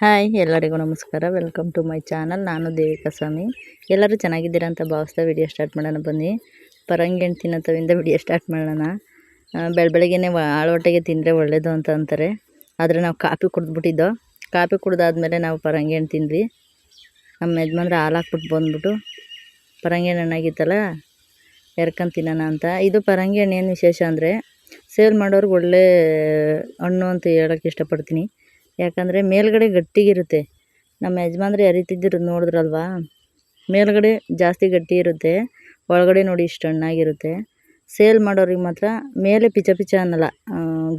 Hi, ಎಲ್ಲರಿಗೂ ನಮಸ್ಕಾರ. Welcome to my channel ನಾನು ದೇವಿಕಾ ಸ್ವಾಮಿ. ಎಲ್ಲರೂ ಚೆನ್ನಾಗಿದ್ದೀರಾ ಅಂತ ಭಾವಿಸ್ತಾ ವಿಡಿಯೋ ಸ್ಟಾರ್ಟ್ ಮಾಡೋಣ ಬನ್ನಿ. ಪರಂಗಿ ಹಣ್ಣು ತಿನ್ನೋತವಿಂದ ವಿಡಿಯೋ ಸ್ಟಾರ್ಟ್ ಮಾಡೋಣ ಬೆಳ ಬೆಳಗ್ಗೆನೆ ಆಳೊಟ್ಟೆಗೆ ತಿಂದರೆ ಒಳ್ಳೆಯದು ಅಂತ ಅಂತಾರೆ. ಆದರೆ ನಾವು ಕಾಫಿ ಕುಡಿದ್ಬಿಟ್ಟಿದ್ದೋ. ಕಾಫಿ ಕುಡ್ದಾದ್ಮೇಲೆ ನಾವು ಪರಂಗಿ ಹಣ್ಣು ತಿಂದ್ವಿ. ನಮ್ಮ ಯಜಮಾನ್ರು ಹಾಲು ಹಾಕ್ಬಿಟ್ಟು ಬಂದ್ಬಿಟ್ಟು ಪರಂಗಿ ಹಣ್ಣು ಹಣ್ಣಾಗಿತ್ತಲ್ಲ ಎರ್ಕೊಂಡು ತಿನ್ನೋಣ ಅಂತ. ಇದು ಪರಂಗಿ ಹಣ್ಣು ಏನು ವಿಶೇಷ ಅಂದರೆ, ಸೇಲ್ ಮಾಡೋರ್ಗೆ ಒಳ್ಳೆ ಹಣ್ಣು ಅಂತ ಹೇಳೋಕ್ಕೆ ಇಷ್ಟಪಡ್ತೀನಿ. ಯಾಕಂದರೆ ಮೇಲುಗಡೆ ಗಟ್ಟಿಗಿರುತ್ತೆ. ನಮ್ಮ ಯಜಮಾನ್ರು ಅರಿತಿದ್ದಿರೋದು ನೋಡಿದ್ರಲ್ವಾ? ಮೇಲುಗಡೆ ಜಾಸ್ತಿ ಗಟ್ಟಿ ಇರುತ್ತೆ ಒಳಗಡೆ ನೋಡಿ ಇಷ್ಟು ಹಣ್ಣಾಗಿರುತ್ತೆ ಸೇಲ್ ಮಾಡೋರಿಗೆ ಮಾತ್ರ ಮೇಲೆ ಪಿಚ ಪಿಚ ಅನ್ನಲ್ಲ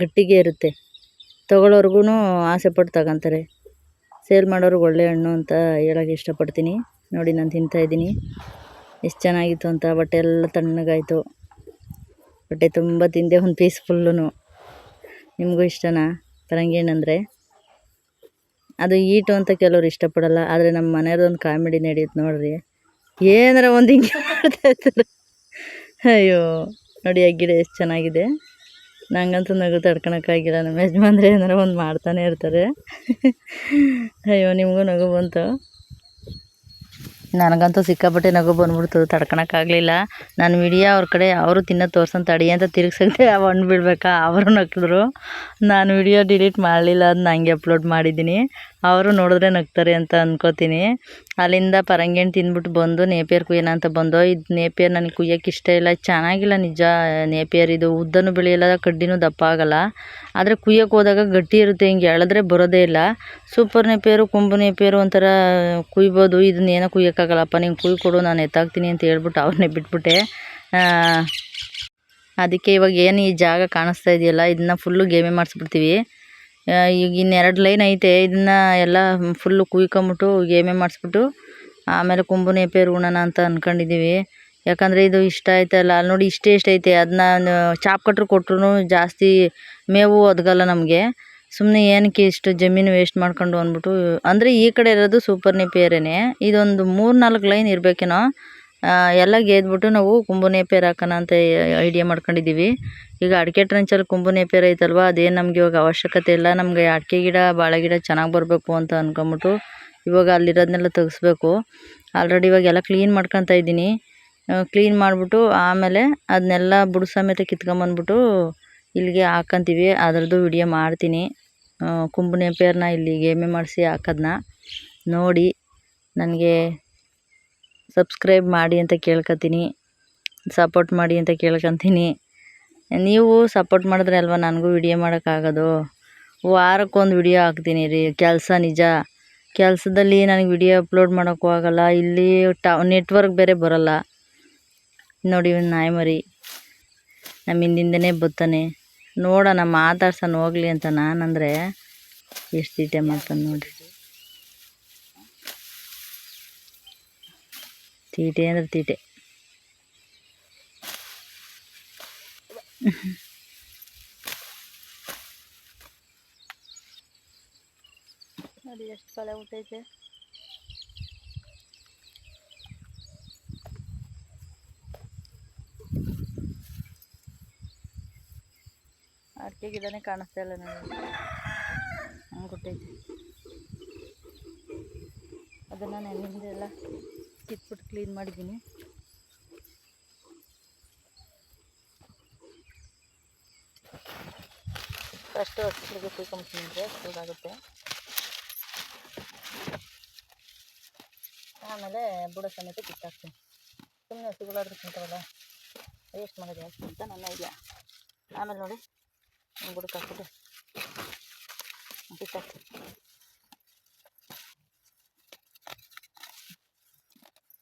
ಗಟ್ಟಿಗೆ ಇರುತ್ತೆ. ತೊಗೊಳೋರ್ಗು ಆಸೆ ಪಟ್ಟು ತಗೊತಾರೆ ಸೇಲ್ ಮಾಡೋರಿಗೆ ಒಳ್ಳೆ ಹಣ್ಣು ಅಂತ ಹೇಳೋಕ್ಕೆ ಇಷ್ಟಪಡ್ತೀನಿ. ನೋಡಿ ನಾನು ತಿಂತಾಯಿದ್ದೀನಿ ಎಷ್ಟು ಚೆನ್ನಾಗಿತ್ತು ಅಂತ, ಬಟ್ಟೆ ಎಲ್ಲ ತಣ್ಣಗಾಯಿತು. ಬಟ್ಟೆ ತುಂಬ ತಿಂದೆ, ಒಂದು ಪೀಸ್ ಫುಲ್ಲೂ ನಿಮಗೂ ಇಷ್ಟನಾ? ಪರಂಗಿ ಹಣ್ಣು ಅಂದರೆ ಅದು ಈಟು ಅಂತ ಕೆಲವ್ರು ಇಷ್ಟಪಡಲ್ಲ, ಆದರೆ ನಮ್ಮ ಮನೆಯವ್ರದೊಂದು ಕಾಮಿಡಿ ನಡೆಯುತ್ತೆ ನೋಡ್ರಿ. ಏನಾರ ಒಂದು ಹಿಂಗೆ ಮಾಡ್ತಾ ಇರ್ತಾರೆ. ಅಯ್ಯೋ, ನೋಡಿ ಆ ಗಿಡ ಎಷ್ಟು ಚೆನ್ನಾಗಿದೆ. ನಂಗಂತೂ ನಗು ತಡ್ಕೊಳಕ್ಕಾಗಿಲ್ಲ, ನಮ್ಮ ಯಜಮಾನ್ರೆ ಏನಾರ ಒಂದು ಮಾಡ್ತಾನೆ ಇರ್ತಾರೆ. ಅಯ್ಯೋ, ನಿಮಗೂ ನಗು ಬಂತು. ನನಗಂತೂ ಸಿಕ್ಕಾಪಟ್ಟೆ ನಗು ಬಂದ್ಬಿಡ್ತು ತಡ್ಕೊಳಕ್ಕಾಗಲಿಲ್ಲ ನಾನು ವಿಡಿಯೋ ಅವ್ರ ಕಡೆ ಅವರು ತಿನ್ನೋ ತೋರ್ಸೋನ್ ತಡಿ ಅಂತ ತಿರುಗ್ಸಕ್ಕೆ ಹಣ್ಣು ಬೀಳ್ಬೇಕಾ ಅವರು ನಕ್ಕಿದ್ರು ನಾನು ವಿಡಿಯೋ ಡಿಲೀಟ್ ಮಾಡಲಿಲ್ಲ ಅದನ್ನ ಹಂಗೆ ಅಪ್ಲೋಡ್ ಮಾಡಿದ್ದೀನಿ ಅವರು ನೋಡಿದ್ರೆ ನಗ್ತಾರೆ ಅಂತ ಅಂದ್ಕೋತೀನಿ ಅಲ್ಲಿಂದ ಪರಂಗಿ ಹಣ್ಣು ತಿಂದ್ಬಿಟ್ಟು ಬಂದು, ನೇಪಿಯರ್ ಕುಯ್ಯೋಣ ಅಂತ ಬಂದೋ, ಇದು ನೇಪಿಯರ್ ನನಗೆ ಕುಯ್ಯೋಕ್ಕೆ ಇಷ್ಟ ಇಲ್ಲ. ಚೆನ್ನಾಗಿಲ್ಲ ನಿಜ ನೇಪಿಯರ್. ಇದು ಉದ್ದನೂ ಬೆಳೆಯಲ್ಲ, ಕಡ್ಡಿನೂ ದಪ್ಪ ಆಗಲ್ಲ. ಆದರೆ ಕುಯ್ಯೋಕ್ಕೆ ಹೋದಾಗ ಗಟ್ಟಿ ಇರುತ್ತೆ, ಹಿಂಗೆ ಎಳೆದ್ರೆ ಬರೋದೇ ಇಲ್ಲ. ಸೂಪರ್ ನೇಪಿಯರು, ಕೊಂಬು ನೇಪಿಯರು ಒಂಥರ ಕುಯ್ಬೋದು. ಇದನ್ನ ಏನೋ ಕುಯ್ಯೋಕ್ಕಾಗಲ್ಲಪ್ಪ ನೀನು ಕುಯ್ ಕೊಡು, ನಾನು ಎತ್ತಾಕ್ತೀನಿ ಅಂತ ಹೇಳ್ಬಿಟ್ಟು ಅವ್ರನ್ನೇ ಬಿಟ್ಬಿಟ್ಟೆ. ಅದಕ್ಕೆ ಇವಾಗ ಏನು ಈ ಜಾಗ ಕಾಣಿಸ್ತಾ ಇದೆಯಲ್ಲ, ಇದನ್ನ ಫುಲ್ಲು ಗೇಮೆ ಮಾಡಿಸ್ಬಿಡ್ತೀವಿ. ಈಗ ಇನ್ನೆರಡು ಲೈನ್ ಐತೆ, ಇದನ್ನು ಎಲ್ಲ ಫುಲ್ಲು ಕುಯ್ಕೊಂಬಿಟ್ಟು ಗೇಮೆ ಮಾಡಿಸ್ಬಿಟ್ಟು, ಆಮೇಲೆ ಕುಂಬು ನೆಪೇ ಉಣೋಣ ಅಂತ ಅಂದ್ಕೊಂಡಿದ್ದೀವಿ ಯಾಕಂದರೆ ಇದು ಇಷ್ಟ ಆಯ್ತಲ್ಲ ಅಲ್ಲಿ ನೋಡಿ ಇಷ್ಟೇ ಇಷ್ಟ ಐತೆ ಅದನ್ನ ಚಾಪ್ ಕಟ್ರು ಕೊಟ್ರು ಜಾಸ್ತಿ ಮೇವು ಒದಗಲ್ಲ ನಮಗೆ. ಸುಮ್ಮನೆ ಏನಕ್ಕೆ ಇಷ್ಟು ಜಮೀನು ವೇಸ್ಟ್ ಮಾಡ್ಕೊಂಡು ಅಂದ್ಬಿಟ್ಟು, ಅಂದರೆ ಈ ಕಡೆ ಇರೋದು ಸೂಪರ್ ನೇಪಿಯರೇನೆ ಇದೊಂದು ಮೂರು ನಾಲ್ಕು ಲೈನ್ ಇರಬೇಕೇನೋ ಎಲ್ಲ ಗೆದ್ಬಿಟ್ಟು ನಾವು ಕುಂಬು ನೇಪಿಯರ್ ಹಾಕೋಣ ಅಂತ ಐಡಿಯಾ ಮಾಡ್ಕೊಂಡಿದ್ದೀವಿ. ಈಗ ಅಡಿಕೆ ಟ್ರಂಚಲ್ಲಿ ಕುಂಬು ನೇಪಿಯರ್ ಐತಲ್ವ, ಅದೇನು ನಮ್ಗೆ ಇವಾಗ ಅವಶ್ಯಕತೆ ಇಲ್ಲ. ನಮಗೆ ಅಡಿಕೆ ಗಿಡ, ಬಾಳೆ ಗಿಡ ಚೆನ್ನಾಗಿ ಬರಬೇಕು ಅಂತ ಅಂದ್ಕೊಂಬಿಟ್ಟು ಇವಾಗ ಅಲ್ಲಿರೋದನ್ನೆಲ್ಲ ತೆಗೆಸ್ಬೇಕು. ಆಲ್ರೆಡಿ ಇವಾಗ ಎಲ್ಲ ಕ್ಲೀನ್ ಮಾಡ್ಕೊತಾ ಇದ್ದೀನಿ. ಕ್ಲೀನ್ ಮಾಡಿಬಿಟ್ಟು ಆಮೇಲೆ ಅದನ್ನೆಲ್ಲ ಬುಡ ಸಮೇತ ಕಿತ್ಕೊಂಬಂದ್ಬಿಟ್ಟು ಇಲ್ಲಿಗೆ ಹಾಕಂತೀವಿ. ಅದರದ್ದು ವಿಡಿಯೋ ಮಾಡ್ತೀನಿ. ಕುಂಬು ನೇಪಿಯರ್ನ ಇಲ್ಲಿ ಗೇಮೆ ಮಾಡಿಸಿ ಹಾಕೋದನ್ನ ನೋಡಿ, ನನಗೆ ಸಬ್ಸ್ಕ್ರೈಬ್ ಮಾಡಿ ಅಂತ ಕೇಳ್ಕೊತೀನಿ ಸಪೋರ್ಟ್ ಮಾಡಿ ಅಂತ ಕೇಳ್ಕೊತೀನಿ. ನೀವು ಸಪೋರ್ಟ್ ಮಾಡಿದ್ರೆ ಅಲ್ವಾ ನನಗೂ ವಿಡಿಯೋ ಮಾಡೋಕ್ಕಾಗೋದು? ವಾರಕ್ಕೊಂದು ವಿಡಿಯೋ ಹಾಕ್ತೀನಿ ರೀ. ಕೆಲಸ ನಿಜ. ಕೆಲಸದಲ್ಲಿ ನನಗೆ ವಿಡಿಯೋ ಅಪ್ಲೋಡ್ ಮಾಡೋಕ್ಕೂ ಆಗೋಲ್ಲ. ಇಲ್ಲಿ ಟ ನೆಟ್ವರ್ಕ್ ಬೇರೆ ಬರೋಲ್ಲ. ನೋಡಿ, ನಾಯಿ ಮರಿ. ನಮ್ಮ ಹಿಂದಿಂದನೇ ಬತ್ತಾನೆ. ನೋಡೋಣ ಮಾತಾಡ್ಸೋಣ ಹೋಗ್ಲಿ ಅಂತ ನಾನಂದರೆ ಎಷ್ಟು ತೀಟೆ ಮಾಡ್ತಾನೆ ನೋಡಿರಿ. ತೀಟೆ ಅಂದ್ರೆ ತೀಟೆ. ನೋಡಿ ಎಷ್ಟು ಕಳೆ ಹುಟ್ಟೈತೆ ಅಡಿಕೆ ಕಾಣಿಸ್ತಾ ಇಲ್ಲ ನನಗೆ. ಅದನ್ನು ನೆನ್ನಿಂದ ಎಲ್ಲ ಕಿತ್ಬಿಟ್ಟು ಕ್ಲೀನ್ ಮಾಡಿದ್ದೀನಿ. ಫಸ್ಟು ಹಸಿಗಳಿಗೆ ಕುಯ್ಕೊಂಬಿಟ್ಟಿದ್ರೆ ಸುಡಾಗುತ್ತೆ ಆಮೇಲೆ ಬುಡ ಸಮೇತ ಕಿತ್ತಾಕ್ತೀನಿ. ಸುಮ್ಮನೆ ಹಸುಗಳಾದ್ರೂ ತಿಂತಾವಲ್ಲ ವೇಸ್ಟ್ ಮಾಡೋದು ಯಾಕೆ ಅಂತ ನನ್ನ ಐಡಿಯಾ ಆಮೇಲೆ ನೋಡಿ. ಬುಡಕ್ಕೆ ಹಾಕ್ಬಿಟ್ಟು ಕಿತ್ತಾಕ್ತೀನಿ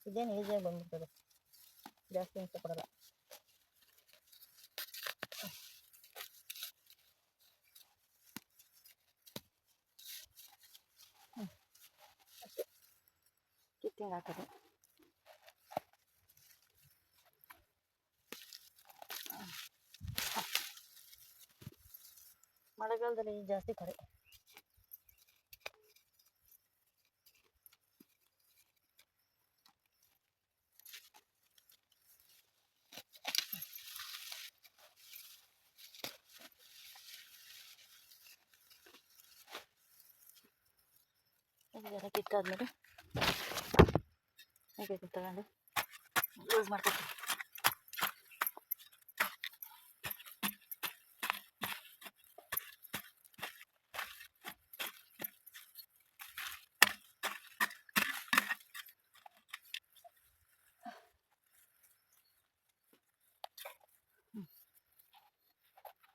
ಇದೇನು ಈಸಿಯಾಗಿ ಬಂದ್ಬಿಡ್ತದೆ ಜಾಸ್ತಿ ಹಿಂಸೆ ಕೊಡಲ್ಲ ಅಷ್ಟೇ ಕಿತ್ತಿಂಗ್ ಹಾಕೋದು ಮಳೆಗಾಲದಲ್ಲಿ ಜಾಸ್ತಿ ಕರೆ ಕಿತ್ತಾದ್ಮೇಲೆ ಹೇಗೆ ತಗೊಂಡು ಯೂಸ್ ಮಾಡ್ಕೊತೀನಿ.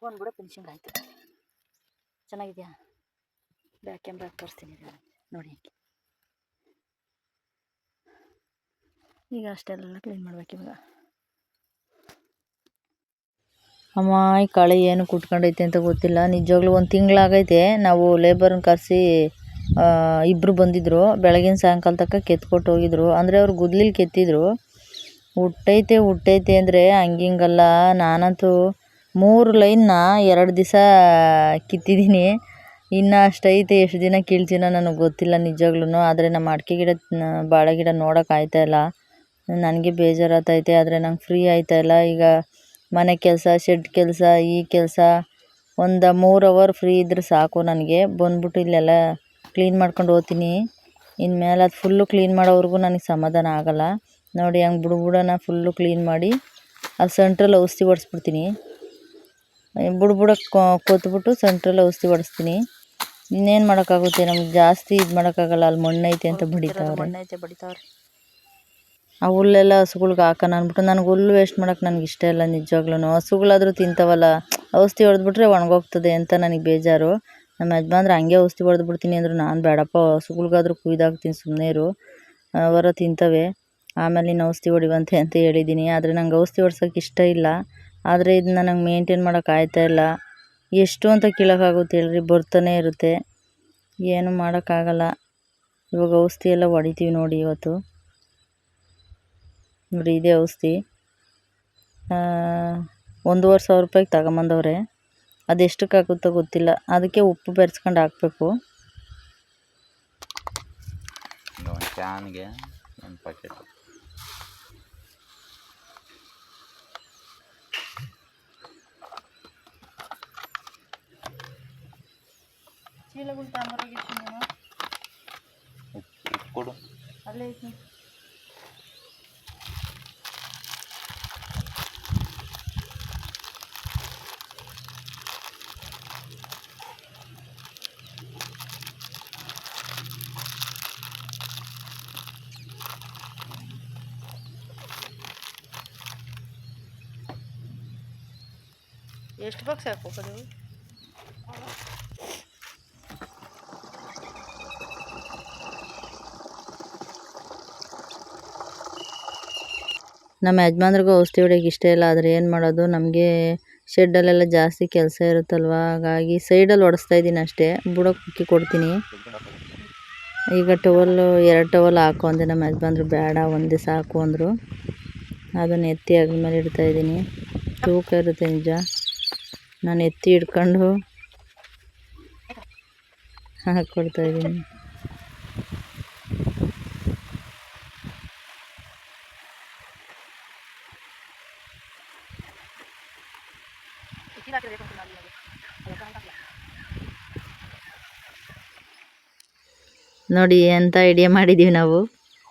ಫೋನ್ ಕೂಡ ಫಿನಿಶಿಂಗ್ ಆಯಿತು. ಚೆನ್ನಾಗಿದೆಯಾ? ಬ್ಯಾಕ್ ಕ್ಯಾಮ್ರಾ ತೋರಿಸ್ತೀನಿ. ನೋಡಿ ಈಗ ಅಷ್ಟೆಲ್ಲ ಕ್ಲೀನ್ ಮಾಡ್ಬೇಕು ಇವಾಗ. ಅಮ್ಮ ಈ ಕಳೆ ಏನು ಕುಟ್ಕೊಂಡೈತೆ ಅಂತ ಗೊತ್ತಿಲ್ಲ. ನಿಜವಾಗ್ಲೂ ಒಂದು ತಿಂಗಳಾಗೈತೆ. ನಾವು ಲೇಬರ್ನ ಕರೆಸಿ ಇಬ್ಬರು ಬಂದಿದ್ದರು ಬೆಳಗಿನ ಸಾಯಂಕಾಲ ತನಕ ಕೆತ್ಕೊಟ್ಟು ಹೋಗಿದ್ರು. ಅಂದರೆ ಅವ್ರು ಗುದ್ಲಿಲಿ ಕೆತ್ತಿದ್ರು. ಹುಟ್ಟೈತೆ ಹುಟ್ಟೈತೆ ಅಂದರೆ ಹಂಗಿಂಗಲ್ಲ. ನಾನಂತೂ ಮೂರು ಲೈನ್ನ ಎರಡು ದಿವಸ ಕಿತ್ತಿದ್ದೀನಿ. ಇನ್ನು ಅಷ್ಟೈತೆ, ಎಷ್ಟು ದಿನ ಕೀಳ್ತೀನೋ ನನಗೆ ಗೊತ್ತಿಲ್ಲ ನಿಜವಾಗ್ಲೂ ಆದರೆ ನಮ್ಮ ಅಡಿಕೆ ಗಿಡ ಬಾಳೆ ಗಿಡ ನೋಡೋಕೆ ಇಲ್ಲ. ನನಗೆ ಬೇಜಾರಾಗ್ತೈತೆ ಆದರೆ ನಂಗೆ ಫ್ರೀ ಆಯ್ತಾಯಿಲ್ಲ ಈಗ ಮನೆ ಕೆಲಸ ಶೆಡ್ ಕೆಲಸ, ಈ ಕೆಲಸ, ಒಂದು ಮೂರು ಅವರ್ ಫ್ರೀ ಇದ್ದರೆ ಸಾಕು ನನಗೆ. ಬಂದ್ಬಿಟ್ಟು ಇಲ್ಲೆಲ್ಲ ಕ್ಲೀನ್ ಮಾಡ್ಕೊಂಡು ಹೋಗ್ತೀನಿ. ಇನ್ಮೇಲೆ ಅದು ಫುಲ್ಲು ಕ್ಲೀನ್ ಮಾಡೋವರೆಗೂ ನನಗೆ ಸಮಾಧಾನ ಆಗೋಲ್ಲ. ನೋಡಿ, ಹಂಗೆ ಬುಡ ಬುಡನ ಫುಲ್ಲು ಕ್ಲೀನ್ ಮಾಡಿ, ಅದು ಸೆಂಟ್ರಲ್ಲಿ ಔಷಧಿ ಹೊಡ್ಸ್ಬಿಡ್ತೀನಿ ಬುಡ ಬುಡ ಕೊತ್ಬಿಟ್ಟು ಸೆಂಟ್ರಲ್ಲಿ ಔಷಧಿ ಹೊಡಿಸ್ತೀನಿ ಇನ್ನೇನು ಮಾಡೋಕ್ಕಾಗುತ್ತೆ? ನಮ್ಗೆ ಜಾಸ್ತಿ ಇದು ಮಾಡೋಕ್ಕಾಗಲ್ಲ. ಅಲ್ಲಿ ಮಣ್ಣೈತೆ ಅಂತ ಬಡಿತಾವ್ರೆ. ಮಣ್ಣೈತೆ ಬಡಿತಾವ್ರೆ. ಆ ಹುಲ್ಲೆಲ್ಲ ಹಸುಗಳ್ಗೆ ಹಾಕೋಣ ಅಂದ್ಬಿಟ್ಟು ನನಗೆ ಹುಲ್ಲು ವೇಸ್ಟ್ ಮಾಡೋಕೆ ನನಗೆ ಇಷ್ಟ ಇಲ್ಲ ನಿಜವಾಗ್ಲೂ ಹಸುಗಳಾದರೂ ತಿಂತಾವಲ್ಲ ಔಷಧಿ ಹೊಡೆದ್ಬಿಟ್ರೆ ಒಣಗೋಗ್ತದೆ ಅಂತ ನನಗೆ ಬೇಜಾರು. ನಮ್ಮ ಯಜಮಾನ್ರು ಹಂಗೆ ಔಷಧಿ ಹೊಡೆದ್ಬಿಡ್ತೀನಿ ಅಂದರು ನಾನು ಬೇಡಪ್ಪ ಹಸುಗಳ್ಗಾದ್ರೂ ಕುಯ್ದಾಗ್ತೀನಿ ಸುಮ್ಮನೆ ಇರು. ಅವರ ತಿಂತವೆ. ಆಮೇಲೆ ನೀನು ಔಷಧಿ ಹೊಡಿವಂತೆ ಅಂತ ಹೇಳಿದ್ದೀನಿ ಆದರೆ ನಂಗೆ ಔಷಧಿ ಹೊಡ್ಸೋಕೆ ಇಷ್ಟ ಇಲ್ಲ. ಆದರೆ ಇದನ್ನ ನಂಗೆ ಮೇಂಟೈನ್ ಮಾಡೋಕೆ ಇಲ್ಲ. ಎಷ್ಟು ಅಂತ ಕೀಳೋಕ್ಕಾಗುತ್ತೆ ಹೇಳ್ರಿ, ಬರ್ತಾನೆ ಇರುತ್ತೆ. ಏನು ಮಾಡೋಕ್ಕಾಗಲ್ಲ. ಇವಾಗ ಔಷಧಿ ಎಲ್ಲ ಹೊಡಿತೀವಿ ನೋಡಿ ಇವತ್ತು. ನೋಡಿ, ಇದೇ ಔಷಧಿ. ಒಂದೂವರೆ ಸಾವಿರ ರೂಪಾಯಿಗೆ ತಗೊಂಬಂದವ್ರೆ. ಅದೆಷ್ಟಕ್ಕಾಗುತ್ತೋ ಗೊತ್ತಿಲ್ಲ. ಅದಕ್ಕೆ ಉಪ್ಪು ಬೆರೆಸ್ಕೊಂಡು ಹಾಕಬೇಕು. ಒಂದು ಕ್ಯಾನ್ಗೆ ಒಂದು ಪ್ಯಾಕೆಟ್ ಚೀಲಗಳು ತಗೊಂಬರೋಗಿತ್ತು ನೀನು ಉಪ್ಪು ಉಪ್ಪು ಕೊಡು ಅಲ್ಲೇ ಐತಿ ಎಷ್ಟು ಬಾಕ್ಸ್ ಹಾಕ್ಬೇಕದು ನಮ್ಮ ಯಜಮಾನ್ರಿಗೂ ಔಷಧಿ ಹೊಡಿಯೋಕೆ ಇಷ್ಟ ಇಲ್ಲ, ಆದರೆ ಏನು ಮಾಡೋದು? ನಮಗೆ ಶೆಡ್ಡಲ್ಲೆಲ್ಲ ಜಾಸ್ತಿ ಕೆಲಸ ಇರುತ್ತಲ್ವ? ಹಾಗಾಗಿ ಸೈಡಲ್ಲಿ ಹೊಡೆಸ್ತಾ ಇದ್ದೀನಿ ಅಷ್ಟೇ. ಬುಡಕ್ಕೆ ಕುಕ್ಕಿ ಕೊಡ್ತೀನಿ. ಈಗ ಟವಲ್ಲು ಎರಡು ಟವಲ್ ಹಾಕು ಅಂದೆ ನಮ್ಮ ಯಜಮಾನ್ರು. ಬೇಡ, ಒಂದೇ ಸಾಕು ಅಂದರು. ಅದನ್ನು ಎತ್ತಿ ಅದ್ರ ಮೇಲೆ ಇಡ್ತಾ ಇದ್ದೀನಿ. ತೂಕ ಇರುತ್ತೆ ನಿಜ. ನಾನು ಎತ್ತಿ ಹಿಡ್ಕೊಂಡು ಹಾಕ್ಕೊಡ್ತಾ ಇದ್ದೀನಿ. ನೋಡಿ ಎಂಥ ಐಡಿಯಾ ಮಾಡಿದ್ದೀವಿ ನಾವು.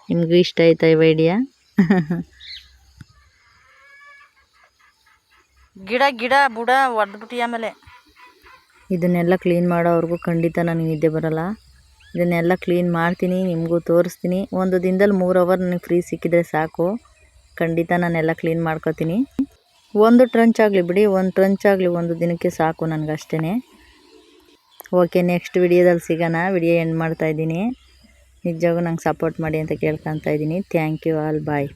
ನಿಮಗೂ ಇಷ್ಟ ಆಯ್ತಾ ಇವ ಐಡಿಯಾ ಗಿಡ ಗಿಡ ಬುಡ ಹೊಡೆದ್ಬಿಟ್ಟು ಆಮೇಲೆ. ಇದನ್ನೆಲ್ಲ ಕ್ಲೀನ್ ಮಾಡೋವ್ರಿಗೂ ಖಂಡಿತ ನನಗೆ ನಿದ್ದೆ ಬರಲ್ಲ. ಇದನ್ನೆಲ್ಲ ಕ್ಲೀನ್ ಮಾಡ್ತೀನಿ ನಿಮಗೂ ತೋರಿಸ್ತೀನಿ. ಒಂದು ದಿನದಲ್ಲಿ ಮೂರು ಅವರ್ ನನಗೆ ಫ್ರೀ ಸಿಕ್ಕಿದ್ರೆ ಸಾಕು. ಖಂಡಿತ ನಾನೆಲ್ಲ ಕ್ಲೀನ್ ಮಾಡ್ಕೊತೀನಿ. ಒಂದು ಟ್ರಂಚ್ ಆಗಲಿ ಬಿಡಿ ಒಂದು ಟ್ರಂಚ್ ಆಗಲಿ ಒಂದು ದಿನಕ್ಕೆ ಸಾಕು ನನಗಷ್ಟೇ ಓಕೆ ನೆಕ್ಸ್ಟ್ ವಿಡಿಯೋದಲ್ಲಿ ಸಿಗೋಣ. ವಿಡಿಯೋ ಎಂಡ್ ಮಾಡ್ತಾಯಿದ್ದೀನಿ ನಿಜವಾಗೂ ನಂಗೆ ಸಪೋರ್ಟ್ ಮಾಡಿ ಅಂತ ಕೇಳ್ಕೊತಾ ಇದ್ದೀನಿ. Thank you all bye